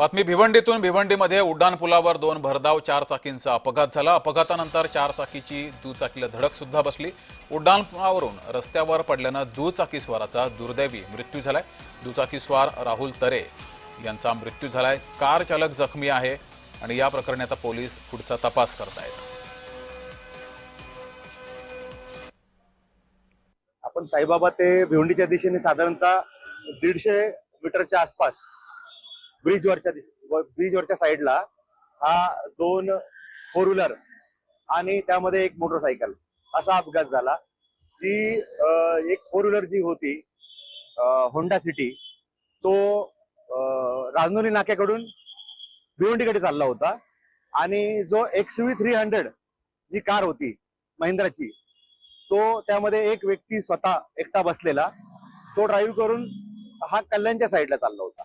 बातमी भिवंडीतून. भिवंडीमध्ये उड्डाणपुलावर दोन भरधाव चारचाकींचा अपघात झाला. अपघातानंतर चारचाकीची दुचाकीला धडक सुद्धा बसली. उड्डाणपुलावरून रस्त्यावर पडल्यानं दुचाकीस्वाराचा दुर्दैवी मृत्यू झालाय. दुचाकीस्वार राहुल तरे यांचा मृत्यू झालाय. कार चालक जखमी आहे आणि या प्रकरणी आता पोलीस पुढचा तपास करतायत. आपण साईबाबा ते भिवंडीच्या दिशेने साधारणतः दीडशे मीटरच्या आसपास ब्रिजवरच्या ब्रिजवरच्या साईडला हा दोन फोर व्हीलर आणि त्यामध्ये एक मोटरसायकल असा अपघात झाला. जी एक फोर व्हीलर जी होती होंडा सिटी तो राजनोली नाक्याकडून भिवंडीकडे चालला होता आणि जो एक्स व्ही थ्री हंड्रेड जी कार होती महिंद्राची तो त्यामध्ये एक व्यक्ती स्वतः एकटा बसलेला तो ड्राईव्ह करून हा कल्याणच्या साईडला चालला होता.